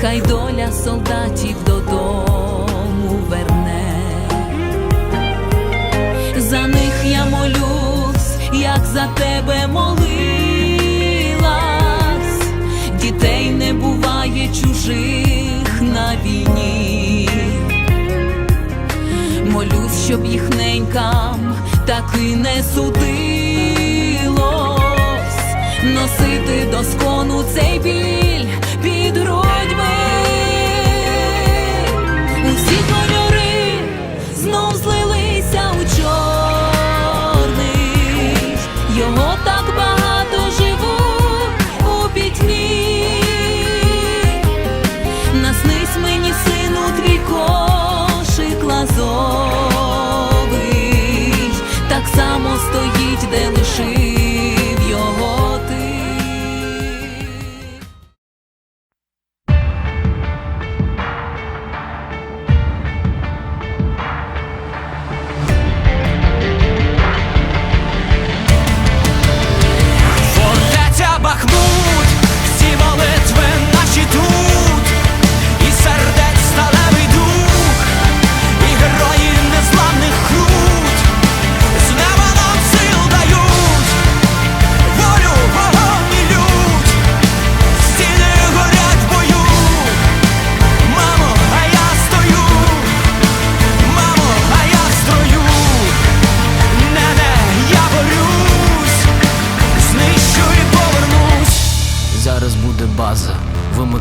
Хай доля солдатів додому верне. За них я молюсь, як за тебе молилась. Дітей не буває чужих на війні. Молюсь, щоб їх ненькам таки не судилось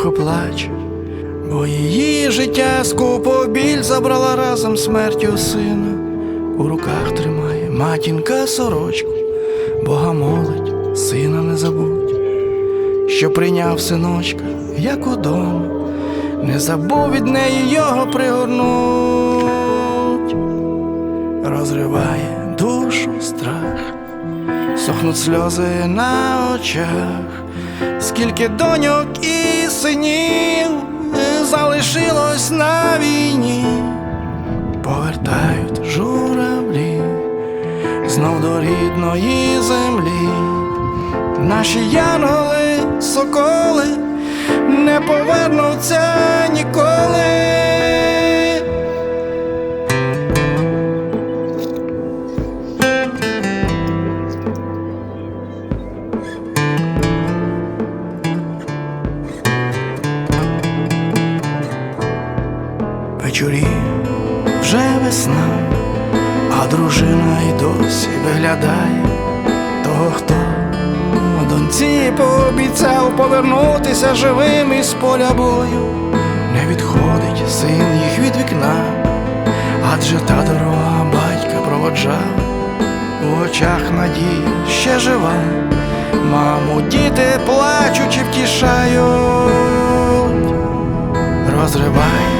тихо плаче, бо її життя скупо біль забрала разом смертю сина. У руках тримає матінка сорочку, Бога молить, сина не забудь, що прийняв синочка, як удома, не забув від неї його пригорнуть. Розриває душу страх, сохнуть сльози на очах, скільки доньок і синів залишилось на війні, повертають журавлі знов до рідної землі, наші янголи, соколи не повернуться ніколи. Вечорі вже весна, а дружина й досі виглядає того, хто доньці пообіцяв повернутися живим із поля бою. Не відходить син їх від вікна, адже та дорога батька проводжав, у очах надії ще жива. Маму, діти плачучи втішають, розриває